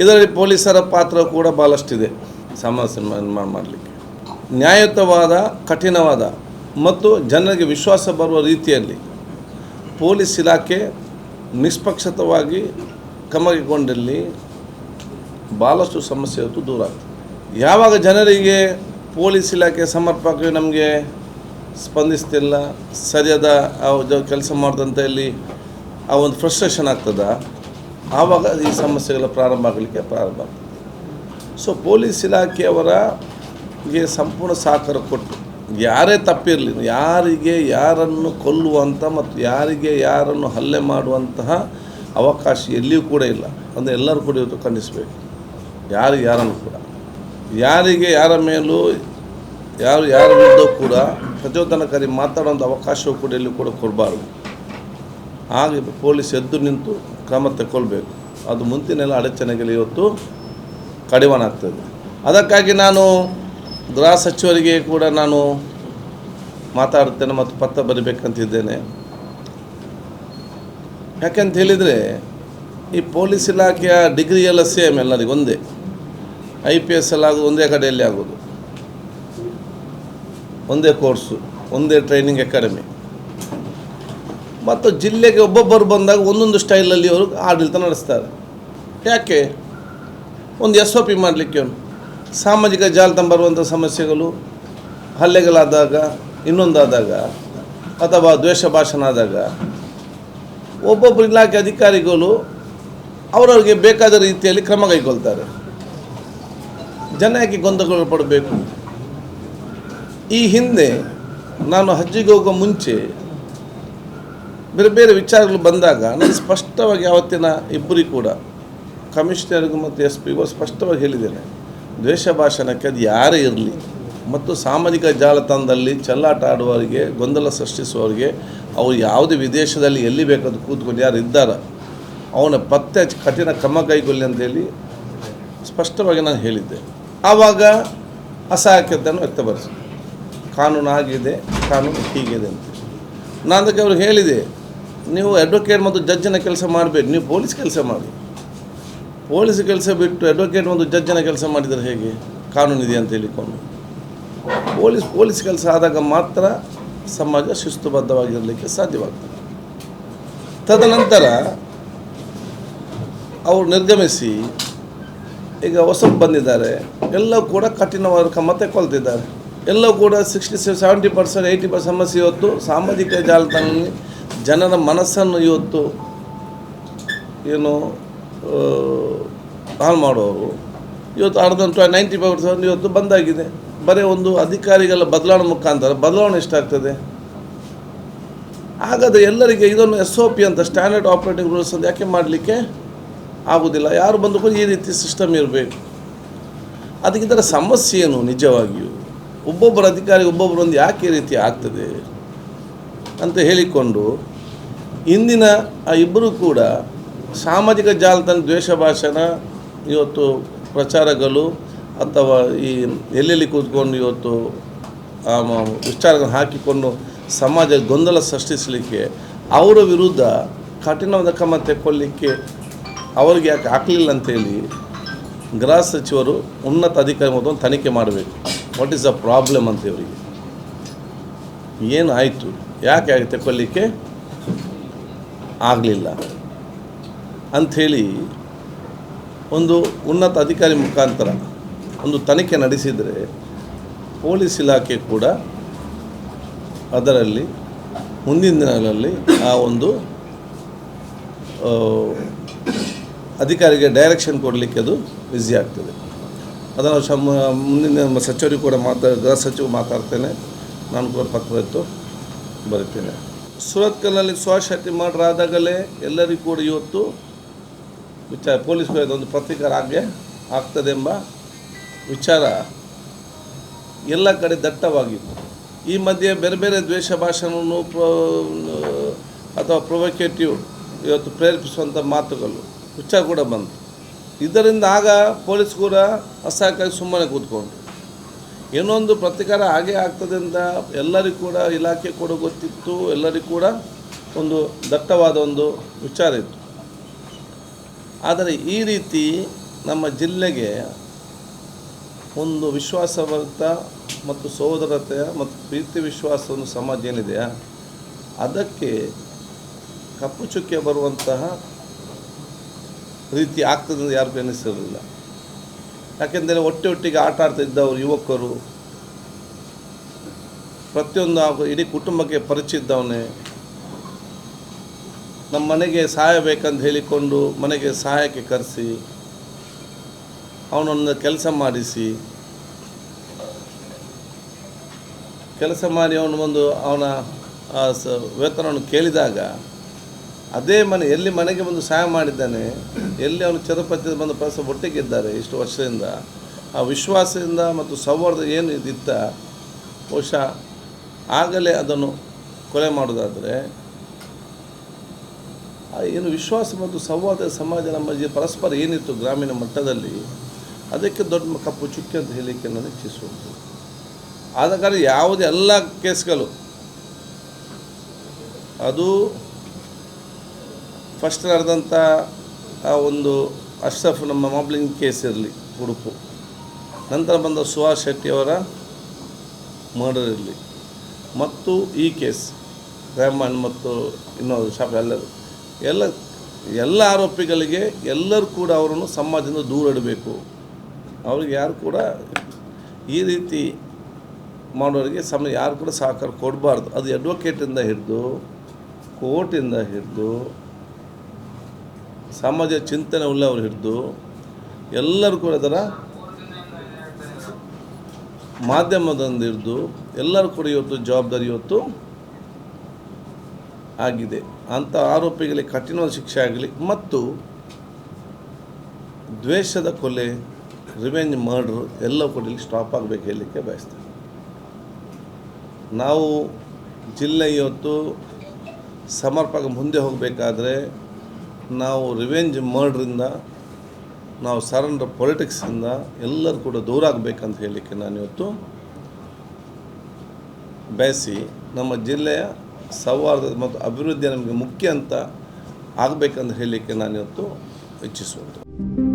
ಇದರಲ್ಲಿ ಪೊಲೀಸರ ಪಾತ್ರ ಕೂಡ ಭಾಳಷ್ಟಿದೆ ಸಮಸ್ಯೆ ಮಾಡಲಿಕ್ಕೆ. ನ್ಯಾಯಯುತವಾದ, ಕಠಿಣವಾದ ಮತ್ತು ಜನರಿಗೆ ವಿಶ್ವಾಸ ಬರುವ ರೀತಿಯಲ್ಲಿ ಪೊಲೀಸ್ ಇಲಾಖೆ ನಿಷ್ಪಕ್ಷತವಾಗಿ ಕ್ರಮಗೊಂಡಲ್ಲಿ ಭಾಳಷ್ಟು ಸಮಸ್ಯೆ ಹೊತ್ತು ದೂರ ಆಗ್ತದೆ. ಯಾವಾಗ ಜನರಿಗೆ ಪೊಲೀಸ್ ಇಲಾಖೆ ಸಮರ್ಪಕವಾಗಿ ನಮಗೆ ಸ್ಪಂದಿಸ್ತಿಲ್ಲ, ಸರಿಯಾದ ಕೆಲಸ ಮಾಡಿದಂಥ ಇಲ್ಲಿ ಆ ಒಂದು ಫ್ರಸ್ಟ್ರೇಷನ್ ಆಗ್ತದ? ಆವಾಗ ಈ ಸಮಸ್ಯೆಗಳ ಪ್ರಾರಂಭ ಆಗಲಿಕ್ಕೆ ಪ್ರಾರಂಭ ಆಗ್ತದೆ. ಸೊ ಪೊಲೀಸ್ ಇಲಾಖೆಯವರಿಗೆ ಸಂಪೂರ್ಣ ಸಹಕಾರ ಕೊಟ್ಟು, ಯಾರೇ ತಪ್ಪಿರಲಿ, ಯಾರಿಗೆ ಯಾರನ್ನು ಕೊಲ್ಲುವಂಥ ಮತ್ತು ಯಾರಿಗೆ ಯಾರನ್ನು ಹಲ್ಲೆ ಮಾಡುವಂತಹ ಅವಕಾಶ ಎಲ್ಲಿಯೂ ಕೂಡ ಇಲ್ಲ. ಅಂದರೆ ಎಲ್ಲರೂ ಕೂಡ ಇವತ್ತು ಖಂಡಿಸಬೇಕು. ಯಾರು ಯಾರನ್ನು ಕೂಡ. ಯಾರಿಗೆ ಯಾರ ಮೇಲೂ, ಯಾರು ಯಾರ ವಿರುದ್ಧ ಕೂಡ ಪ್ರಚೋದನಕಾರಿ ಮಾತಾಡುವಂಥ ಅವಕಾಶವೂ ಕೂಡ ಎಲ್ಲಿ ಕೂಡ ಕೊಡಬಾರ್ದು. ಹಾಗೆ ಪೊಲೀಸ್ ಎದ್ದು ನಿಂತು ಕ್ರಮ ತಗೊಳ್ಬೇಕು ಅದು ಮುಂತಿನೆಲ್ಲ ಅಡಚಣೆಗಳು ಇವತ್ತು ಕಡಿವಾಣ ಆಗ್ತದೆ ಅದಕ್ಕಾಗಿ ನಾನು ಗೃಹ ಸಚಿವರಿಗೆ ಕೂಡ ನಾನು ಮಾತಾಡ್ತೇನೆ ಮತ್ತು ಪತ್ರ ಬರಿಬೇಕಂತಿದ್ದೇನೆ. ಯಾಕೆಂತ ಹೇಳಿದರೆ, ಈ ಪೊಲೀಸ್ ಇಲಾಖೆಯ ಡಿಗ್ರಿ ಎಲ್ಲ ಸೇಮ್ ಎಲ್ಲರಿಗೂ ಒಂದೇ. ಐ ಪಿ ಎಸ್ ಎಲ್ಲ ಆಗೋದು ಒಂದೇ ಕಡೆಯಲ್ಲಿ ಆಗೋದು. ಒಂದೇ ಕೋರ್ಸು, ಒಂದೇ ಟ್ರೈನಿಂಗ್ ಅಕಾಡೆಮಿ. ಮತ್ತು ಜಿಲ್ಲೆಗೆ ಒಬ್ಬೊಬ್ಬರು ಬಂದಾಗ ಒಂದೊಂದು ಸ್ಟೈಲಲ್ಲಿ ಅವರು ಆಡಳಿತ ನಡೆಸ್ತಾರೆ. ಯಾಕೆ? ಒಂದು ಎಸ್ ಒ ಪಿ ಮಾಡಲಿಕ್ಕೆ ಸಾಮಾಜಿಕ ಜಾಲತಾಣ ಬರುವಂಥ ಸಮಸ್ಯೆಗಳು, ಹಲ್ಲೆಗಳಾದಾಗ, ಇನ್ನೊಂದಾದಾಗ, ಅಥವಾ ದ್ವೇಷ ಭಾಷಣ ಆದಾಗ, ಒಬ್ಬೊಬ್ಬರು ಇಲಾಖೆ ಅಧಿಕಾರಿಗಳು ಅವರವ್ರಿಗೆ ಬೇಕಾದ ರೀತಿಯಲ್ಲಿ ಕ್ರಮ ಕೈಗೊಳ್ತಾರೆ. ಜನ ಯಾಕೆ ಗೊಂದಲಗಳು ಪಡಬೇಕು? ಈ ಹಿಂದೆ ನಾನು ಹಜ್ಜಿಗೆ ಹೋಗೋ ಮುಂಚೆ ಬೇರೆ ಬೇರೆ ವಿಚಾರಗಳು ಬಂದಾಗ ನಾನು ಸ್ಪಷ್ಟವಾಗಿ ಆವತ್ತಿನ ಇಬ್ಬರಿಗೂ ಕೂಡ ಕಮಿಷನರ್ಗೂ ಮತ್ತು ಎಸ್ ಪಿಗೂ ಸ್ಪಷ್ಟವಾಗಿ ಹೇಳಿದ್ದೇನೆ. ದ್ವೇಷ ಭಾಷಣಕ್ಕೆ ಅದು ಯಾರೇ ಇರಲಿ ಮತ್ತು ಸಾಮಾಜಿಕ ಜಾಲತಾಣದಲ್ಲಿ ಚೆಲ್ಲಾಟ ಆಡುವವರಿಗೆ, ಗೊಂದಲ ಸೃಷ್ಟಿಸುವವರಿಗೆ, ಅವರು ಯಾವುದೇ ವಿದೇಶದಲ್ಲಿ ಎಲ್ಲಿ ಬೇಕಾದ್ರೂ ಕೂತ್ಕೊಂಡು ಯಾರು ಇದ್ದಾರ ಅವನ ಪತ್ತೆ ಕಠಿಣ ಕ್ರಮ ಕೈಗೊಳ್ಳಿ ಅಂತೇಳಿ ಸ್ಪಷ್ಟವಾಗಿ ನಾನು ಹೇಳಿದ್ದೆ. ಆವಾಗ ಅಸಹಾಯಕತೆಯನ್ನು ವ್ಯಕ್ತಪಡಿಸಿದೆ. ಕಾನೂನು ಆಗಿದೆ, ಕಾನೂನು ಹೀಗಿದೆ ಅಂತ ನಾನು ಅದಕ್ಕೆ ಅವರು ಹೇಳಿದೆ ನೀವು ಅಡ್ವೊಕೇಟ್ ಮತ್ತು ಜಜ್ಜನ ಕೆಲಸ ಮಾಡಬೇಡಿ ನೀವು ಪೊಲೀಸ್ ಕೆಲಸ ಮಾಡಿ. ಪೊಲೀಸ್ ಕೆಲಸ ಬಿಟ್ಟು ಅಡ್ವೊಕೇಟ್ ಮತ್ತು ಜಜ್ಜನ ಕೆಲಸ ಮಾಡಿದರೆ ಹೇಗೆ? ಕಾನೂನಿದೆ ಅಂತ ಹೇಳಿಕೊಂಡು. ಪೊಲೀಸ್ ಪೊಲೀಸ್ ಕೆಲಸ ಆದಾಗ ಮಾತ್ರ ಸಮಾಜ ಶಿಸ್ತುಬದ್ಧವಾಗಿರಲಿಕ್ಕೆ ಸಾಧ್ಯವಾಗ್ತದೆ. ತದನಂತರ ಅವರು ನಿರ್ಗಮಿಸಿ ಈಗ ಹೊಸಬ್ ಬಂದಿದ್ದಾರೆ. ಎಲ್ಲವೂ ಕೂಡ ಕಠಿಣವಾದ ಕ್ರಮ ಕೊಲ್ತಿದ್ದಾರೆ. ಎಲ್ಲವೂ ಕೂಡ sixty seventy percent eighty percent ಸಮಸ್ಯೆ ಇವತ್ತು ಸಾಮಾಜಿಕ ಜಾಲತಾಣದಲ್ಲಿ ಜನರ ಮನಸ್ಸನ್ನು ಇವತ್ತು ಏನು ಹಾಳು ಮಾಡುವವರು ಇವತ್ತು ಅರ್ಧ ನೈಂಟಿ ಫೈವ್ ಪರ್ಸೆಂಟ್ ಇವತ್ತು ಬಂದಾಗಿದೆ ಬರೀ ಒಂದು ಅಧಿಕಾರಿಗಳ ಬದಲಾವಣೆ ಮುಖಾಂತರ, ಬದಲಾವಣೆ ಎಷ್ಟಾಗ್ತದೆ ಹಾಗಾದರೆ ಎಲ್ಲರಿಗೆ ಇದನ್ನು ಎಸ್ ಒ ಪಿ ಅಂತ ಸ್ಟ್ಯಾಂಡರ್ಡ್ ಆಪರೇಟಿಂಗ್ ರೂಲ್ಸ್ ಅಂತ ಯಾಕೆ ಮಾಡಲಿಕ್ಕೆ ಆಗೋದಿಲ್ಲ? ಯಾರು ಬಂದಕ್ಕೂ ಈ ರೀತಿ ಸಿಸ್ಟಮ್ ಇರಬೇಕು. ಅದಕ್ಕೆ ಇದರ ಸಮಸ್ಯೆ ಏನು ನಿಜವಾಗಿಯೂ? ಒಬ್ಬೊಬ್ಬರ ಅಧಿಕಾರಿ ಒಬ್ಬೊಬ್ಬರೊಂದು ಯಾಕೆ ಈ ರೀತಿ ಆಗ್ತದೆ ಅಂತ ಹೇಳಿಕೊಂಡು ಇಂದಿನ ಆ ಇಬ್ಬರು ಕೂಡ ಸಾಮಾಜಿಕ ಜಾಲತಾಣ ದ್ವೇಷ ಭಾಷಣ, ಇವತ್ತು ಪ್ರಚಾರಗಳು ಅಥವಾ ಈ ಎಲ್ಲೆಲ್ಲಿ ಕೂತ್ಕೊಂಡು ಇವತ್ತು ವಿಚಾರಗಳನ್ನು ಹಾಕಿಕೊಂಡು ಸಮಾಜ ಗೊಂದಲ ಸೃಷ್ಟಿಸಲಿಕ್ಕೆ ಅವರ ವಿರುದ್ಧ ಕಠಿಣವಾದ ಕ್ರಮ ತೆಕ್ಕೊಳ್ಳಿಕ್ಕೆ ಅವ್ರಿಗೆ ಯಾಕೆ ಆಗಲಿಲ್ಲ ಅಂತೇಳಿ ಗೃಹ ಸಚಿವರು ಉನ್ನತ ಅಧಿಕಾರಿ ಮೊದಲು ತನಿಖೆ ಮಾಡಬೇಕು. ವಾಟ್ ಈಸ್ ದ ಪ್ರಾಬ್ಲಮ್ ಅಂತ ಇವರಿಗೆ ಏನು ಆಯಿತು ಯಾಕೆ ಆಗಿ ತೆಕ್ಕೊಳ್ಳಿಕ್ಕೆ? ಆಗಲಿಲ್ಲ. ಅಂಥೇಳಿ ಒಂದು ಉನ್ನತ ಅಧಿಕಾರಿ ಮುಖಾಂತರ ಒಂದು ತನಿಖೆ ನಡೆಸಿದರೆ ಪೊಲೀಸ್ ಇಲಾಖೆ ಕೂಡ ಅದರಲ್ಲಿ ಮುಂದಿನ ದಿನಗಳಲ್ಲಿ ಆ ಒಂದು ಅಧಿಕಾರಿಗೆ ಡೈರೆಕ್ಷನ್ ಕೊಡಲಿಕ್ಕೆ ಅದು ಈಸಿ ಆಗ್ತದೆ. ಅದನ್ನು ಸಮ ಮುಂದಿನ ಸಚಿವರಿಗೆ ಕೂಡ ಮಾತಾ ಗೃಹ ಸಚಿವ ಮಾತಾಡ್ತೇನೆ. ನಾನು ಕೂಡ ಪತ್ರ ಇತ್ತು ಬರುತ್ತೇನೆ. ಸುರತ್ಕಲ್ನಲ್ಲಿ ಸ್ವಶಕ್ತಿ ಮರ್ಡರ್ ಆದಾಗಲೇ ಎಲ್ಲರಿಗೂ ಕೂಡ ಇವತ್ತು ವಿಚಾರ, ಪೊಲೀಸ್ ಒಂದು ಪ್ರತೀಕಾರ ಆಗೇ ಆಗ್ತದೆ ಎಂಬ ವಿಚಾರ ಎಲ್ಲ ಕಡೆ ದಟ್ಟವಾಗಿತ್ತು. ಈ ಮಧ್ಯೆ ಬೇರೆ ಬೇರೆ ದ್ವೇಷ ಭಾಷಣವನ್ನು ಅಥವಾ ಪ್ರೊವೊಕೇಟಿವ್ ಇವತ್ತು ಪ್ರೇರೇಪಿಸುವಂಥ ಮಾತುಗಳು ವಿಚಾರ ಕೂಡ ಬಂತು. ಇದರಿಂದ ಆಗ ಪೊಲೀಸ್ ಕೂಡ ಅಸಹಕಾರಿ ಸುಮ್ಮನೆ ಕೂತ್ಕೊಂಡ್ರು. ಏನೊಂದು ಪ್ರತಿಕಾರ ಹಾಗೆ ಆಗ್ತದೆ ಅಂತ ಎಲ್ಲರಿಗೂ ಕೂಡ ಇಲಾಖೆ ಕೂಡ ಗೊತ್ತಿತ್ತು, ಎಲ್ಲರಿಗೂ ಕೂಡ ಒಂದು ದಟ್ಟವಾದ ಒಂದು ವಿಚಾರ ಇತ್ತು. ಆದರೆ ಈ ರೀತಿ ನಮ್ಮ ಜಿಲ್ಲೆಗೆ ಒಂದು ವಿಶ್ವಾಸವಂತ ಮತ್ತು ಸೋದರತೆಯ ಮತ್ತು ಪ್ರೀತಿ ವಿಶ್ವಾಸ ಒಂದು ಸಮಾಜ ಏನಿದೆಯಾ ಅದಕ್ಕೆ ಕಪ್ಪು ಚುಕ್ಕೆ ಬರುವಂತಹ ರೀತಿ ಆಗ್ತದೆ ಯಾರಿಗೂ ಎನಿಸಿರಲಿಲ್ಲ ಯಾಕೆಂದರೆ ಒಟ್ಟೆ ಒಟ್ಟಿಗೆ ಆಟ ಆಡ್ತಾ ಇದ್ದವರು ಯುವಕರು. ಪ್ರತಿಯೊಂದು ಹಾಗೂ ಇಡೀ ಕುಟುಂಬಕ್ಕೆ ಪರಿಚಯ ಇದ್ದವನೇ ನಮ್ಮ ಮನೆಗೆ ಸಹಾಯ ಬೇಕಂತ ಹೇಳಿಕೊಂಡು ಮನೆಗೆ ಸಹಾಯಕ್ಕೆ ಕರೆಸಿ ಅವನೊಂದು ಕೆಲಸ ಮಾಡಿಸಿ. ಕೆಲಸ ಮಾಡಿ ಅವನು ಒಂದು ಅವನ ವೇತನವನ್ನು ಕೇಳಿದಾಗ, ಅದೇ ಮನೆ, ಎಲ್ಲಿ ಮನೆಗೆ ಬಂದು ಸಹಾಯ ಮಾಡಿದ್ದಾನೆ ಎಲ್ಲಿ ಅವನು ಚಿರಪತಿ ಬಂದು ಪ್ರಸ ಒಟ್ಟಿಗಿದ್ದಾರೆ ಇಷ್ಟು ವರ್ಷದಿಂದ, ಆ ವಿಶ್ವಾಸದಿಂದ ಮತ್ತು ಸೌಹಾರ್ದ ಏನು ಇದಿತ್ತ, ಬಹುಶಃ ಆಗಲೇ ಅದನ್ನು ಕೊಲೆ ಮಾಡೋದಾದರೆ ಏನು ವಿಶ್ವಾಸ ಮತ್ತು ಸೌಹಾರ್ದ ಸಮಾಜ ನಮ್ಮ ಪರಸ್ಪರ ಏನಿತ್ತು ಗ್ರಾಮೀಣ ಮಟ್ಟದಲ್ಲಿ, ಅದಕ್ಕೆ ದೊಡ್ಡ ಕಪ್ಪು ಚುಕ್ಕಿ ಅಂತ ಹೇಳಲಿಕ್ಕೆ ನಾನು ಇಚ್ಛಿಸುವುದು. ಆದ ಕಾರಣ ಯಾವುದೇ ಎಲ್ಲ ಕೇಸ್ಗಳು, ಅದು ಫಸ್ಟ್ ನಡೆದಂಥ ಆ ಒಂದು ಅಶ್ರಫ್ ನಮ್ಮ ಮಾಬ್ಲಿಂಗ್ ಕೇಸ್ ಇರಲಿ, ಉಡುಪು. ನಂತರ ಬಂದ ಸುಹಾಸ್ ಶೆಟ್ಟಿಯವರ ಮರ್ಡರ್ ಇರಲಿ. ಮತ್ತು ಈ ಕೇಸ್, ರೆಹಮಾನ್ ಮತ್ತು ಇನ್ನೊಂದು ಶಾಪ್ ಎಲ್ಲರೂ. ಎಲ್ಲ ಎಲ್ಲ ಆರೋಪಿಗಳಿಗೆ ಎಲ್ಲರೂ ಕೂಡ ಅವರನ್ನು ಸಮಾಜದಿಂದ ದೂರ ಇಡಬೇಕು. ಅವ್ರಿಗೆ ಯಾರು ಕೂಡ ಈ ರೀತಿ ಮಾಡೋರಿಗೆ ಸಮ, ಯಾರು ಕೂಡ ಸಹಕಾರ ಕೊಡಬಾರ್ದು. ಅದು ಅಡ್ವೊಕೇಟಿಂದ ಹಿಡಿದು ಕೋರ್ಟಿಂದ ಹಿಡಿದು ಸಮಾಜ ಚಿಂತನೆ ಉಳ್ಳವರು ಹಿಡಿದು ಎಲ್ಲರೂ ಕೂಡ ಅದರ ಮಾಧ್ಯಮದಿಂದ ಹಿಡಿದು ಎಲ್ಲರೂ ಕೂಡ ಇವತ್ತು ಜವಾಬ್ದಾರಿ ಇವತ್ತು ಆಗಿದೆ. ಅಂಥ ಆರೋಪಿಗಳಿಗೆ ಕಠಿಣವಾದ ಶಿಕ್ಷೆ ಆಗಲಿ ಮತ್ತು ದ್ವೇಷದ ಕೊಲೆ ರಿವೆಂಜ್ ಮರ್ಡ್ರ್ ಎಲ್ಲ ಕೂಡ ಇಲ್ಲಿ ಸ್ಟಾಪ್ ಆಗಬೇಕು ಹೇಳಲಿಕ್ಕೆ ಬಯಸ್ತೇವೆ ನಾವು ಜಿಲ್ಲೆ ಇವತ್ತು ಸಮರ್ಪಕ ಮುಂದೆ ಹೋಗಬೇಕಾದ್ರೆ ನಾವು ರಿವೆಂಜ್ ಮರ್ಡ್ರಿಂದ ನಾವು ಸರೆಂಡರ್ ಪೊಲಿಟಿಕ್ಸಿಂದ ಎಲ್ಲರೂ ಕೂಡ ದೂರ ಆಗಬೇಕಂತ ಹೇಳಲಿಕ್ಕೆ ನಾನು ಇವತ್ತು ಬಯಸಿ ನಮ್ಮ ಜಿಲ್ಲೆಯ ಸೌಹಾರ್ದ ಮತ್ತು ಅಭಿವೃದ್ಧಿ ನಮಗೆ ಮುಖ್ಯ ಅಂತ ಆಗಬೇಕಂತ ಹೇಳಲಿಕ್ಕೆ ನಾನು ಇವತ್ತು ಇಚ್ಛಿಸುವುದು